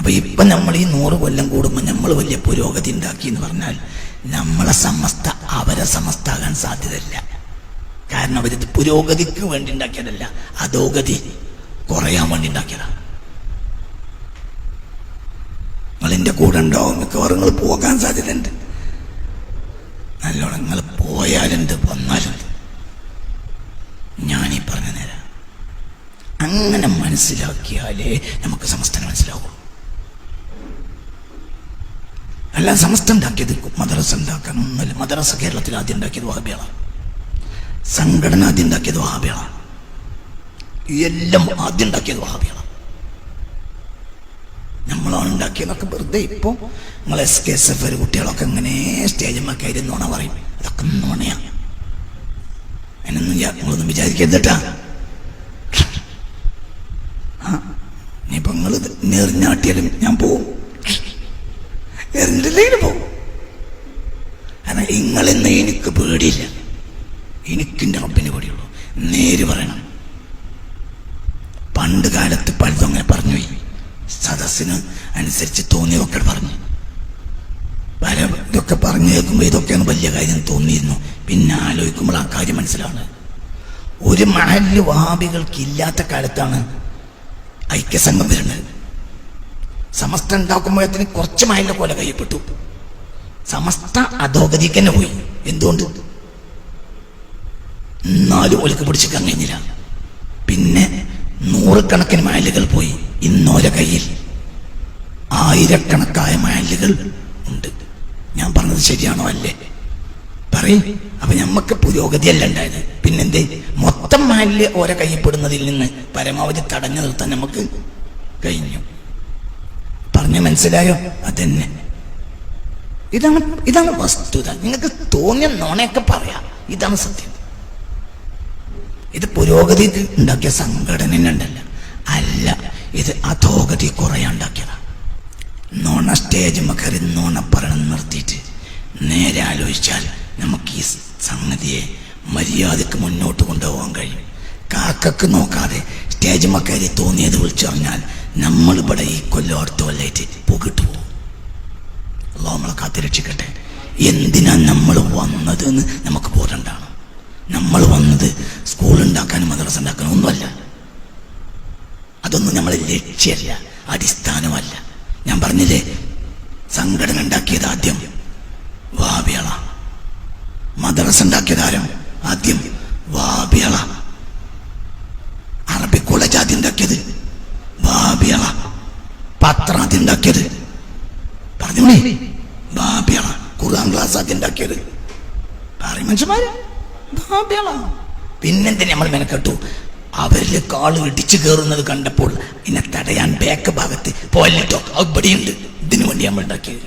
അപ്പൊ ഇപ്പൊ നമ്മൾ ഈ നൂറ് കൊല്ലം കൂടുമ്പോൾ നമ്മൾ വലിയ പുരോഗതി ഉണ്ടാക്കി എന്ന് പറഞ്ഞാൽ നമ്മളെ സമസ്ത അവരെ സമസ്ത ആകാൻ സാധ്യതയില്ല. കാരണം അവർ പുരോഗതിക്ക് വേണ്ടി ഉണ്ടാക്കിയതല്ല അധോഗതി കുറയാൻ വേണ്ടി ഉണ്ടാക്കിയതാണ് നിങ്ങൾ എന്റെ കൂടെ ഉണ്ടാവും മിക്കവാറും നിങ്ങൾ പോകാൻ സാധ്യതയുണ്ട്. നല്ലോണം നിങ്ങൾ പോയാലുണ്ട് വന്നാലുണ്ട് ഞാനീ പറഞ്ഞു നേരം. അങ്ങനെ മനസ്സിലാക്കിയാലേ നമുക്ക് സമസ്തനെ മനസ്സിലാവൂ അല്ല സമസ്ത ഉണ്ടാക്കിയത് മദ്രസ ഉണ്ടാക്കാൻ ഒന്നുമില്ല. മദ്രസ കേരളത്തിൽ ആദ്യം ഉണ്ടാക്കിയത് വഹാബികളാണ് സംഘടന ആദ്യം ഉണ്ടാക്കിയത് വഹാബികളാണ് എല്ലാം ആദ്യം ഉണ്ടാക്കിയത് വഹാബികളാണ് നമ്മളാണ് ഉണ്ടാക്കിയതൊക്കെ വെറുതെ ഇപ്പോ നമ്മൾ എസ് കെ എസ് എഫ് കുട്ടികളൊക്കെ ഇങ്ങനെ സ്റ്റേജിൽ കയറി നുണ പറയും. അതൊക്കെ നുണയാണ് അതിനൊന്നും നിങ്ങളൊന്നും വിചാരിക്കരുതട്ടാ. ആ ഇനിയിപ്പോ നിങ്ങൾ നേർഞ്ഞാട്ടിയാലും ഞാൻ പോവും. എറിഞ്ഞിട്ടില്ലെങ്കിലും പോകും. കാരണം നിങ്ങളെന്ന് എനിക്ക് പേടിയില്ല. എനിക്കിന്റെ റബ്ബിന് പേടിയുള്ളൂ. നേര് പറയണം. പണ്ട് കാലത്ത് പലതും അങ്ങനെ പറഞ്ഞു സദസ്സിന് അനുസരിച്ച് തോന്നിയതൊക്കെ പറഞ്ഞു. പല ഇതൊക്കെ പറഞ്ഞു കേൾക്കുമ്പോൾ ഇതൊക്കെയാണ് വലിയ കാര്യം തോന്നിയിരുന്നു. പിന്നെ ആലോചിക്കുമ്പോൾ ആ കാര്യം മനസ്സിലാണ് ഒരു മഹൽ വഹാബികൾക്ക് ഇല്ലാത്ത കാലത്താണ് ഐക്യസംഘം വരുന്നത്. സമസ്ത ഉണ്ടാക്കുമ്പോഴത്തിന് കുറച്ച് മഹലിന്റെ പോലെ കയ്യപ്പെട്ടു സമസ്ത അധോഗതിക്ക് തന്നെ പോയി. എന്തുകൊണ്ട്? എന്നാലും ഒലുക്ക് പിടിച്ചിക്കാൻ കഴിഞ്ഞില്ല പിന്നെ നൂറുകണക്കിന് മയലുകൾ പോയി ഇന്നോരെ കയ്യിൽ. ആയിരക്കണക്കായ മയലുകൾ ഉണ്ട്. ഞാൻ പറഞ്ഞത് ശരിയാണോ അല്ലേ? പറയും. അപ്പൊ നമുക്ക് പുരോഗതിയല്ല ഉണ്ടായത്. പിന്നെന്തേ? മൊത്തം മഹൽ ഓരോ കയ്യപ്പെടുന്നതിൽ നിന്ന് പരമാവധി തടഞ്ഞു നിർത്താൻ നമുക്ക് കഴിഞ്ഞു. പറഞ്ഞു മനസ്സിലായോ? അതന്നെ. ഇതാണ് ഇതാണ് വസ്തുത. നിങ്ങൾക്ക് തോന്നിയ നോണയൊക്കെ പറയാം. ഇതാണ് സത്യം. ഇത് പുരോഗതി ഉണ്ടാക്കിയ സംഘടന ഉണ്ടല്ല അല്ല ഇത് അധോഗതി കുറേ ഉണ്ടാക്കിയതാ. നോണ സ്റ്റേജ് മക്കറി നോണ പറയണം നിർത്തിയിട്ട് നേരെ ആലോചിച്ചാൽ നമുക്ക് ഈ സംഗതിയെ മര്യാദയ്ക്ക് മുന്നോട്ട് കൊണ്ടുപോകാൻ കഴിയും. കാക്കക്ക് നോക്കാതെ സ്റ്റേജ് മക്കാരി തോന്നിയത് വിളിച്ചറിഞ്ഞാൽ നമ്മളിവിടെ ഈ കൊല്ലോടത്ത് പോകിട്ടു പോകും അള്ളാഹു നമ്മളെ കാത്തിരക്ഷിക്കട്ടെ എന്തിനാ നമ്മൾ വന്നത് എന്ന് നമുക്ക് ബോധമുണ്ടാണ് നമ്മൾ വന്നത് സ്കൂൾ ഉണ്ടാക്കാനും മദ്രസ ഉണ്ടാക്കാനും ഒന്നുമല്ല. അതൊന്നും നമ്മളെ ലക്ഷ്യമല്ല അടിസ്ഥാനമല്ല. ഞാൻ പറഞ്ഞില്ലേ സംഘടന ഉണ്ടാക്കിയത് ആദ്യം വാബിയള മദ്രസ ഉണ്ടാക്കിയത് ആരും? ആദ്യം വാബിയള ആദ്യം ഉണ്ടാക്കിയത് പറഞ്ഞോളേ ബാബിയള ഖുർആൻ ക്ലാസ് ആദ്യം ഉണ്ടാക്കിയത് പറയും മനുഷ്യന്മാര്. പിന്നെന്തിനാ നമ്മൾ മെനക്കെട്ടു അവരിൽ കാൾ ഇടിച്ചു കയറുന്നത് കണ്ടപ്പോൾ ഇതിനെ തടയാൻ ബാക്ക് ഭാഗത്ത് പോയിട്ടോ ഇവിടെയുണ്ട് ഇതിനു വേണ്ടി നമ്മൾ ഉണ്ടാക്കിയത്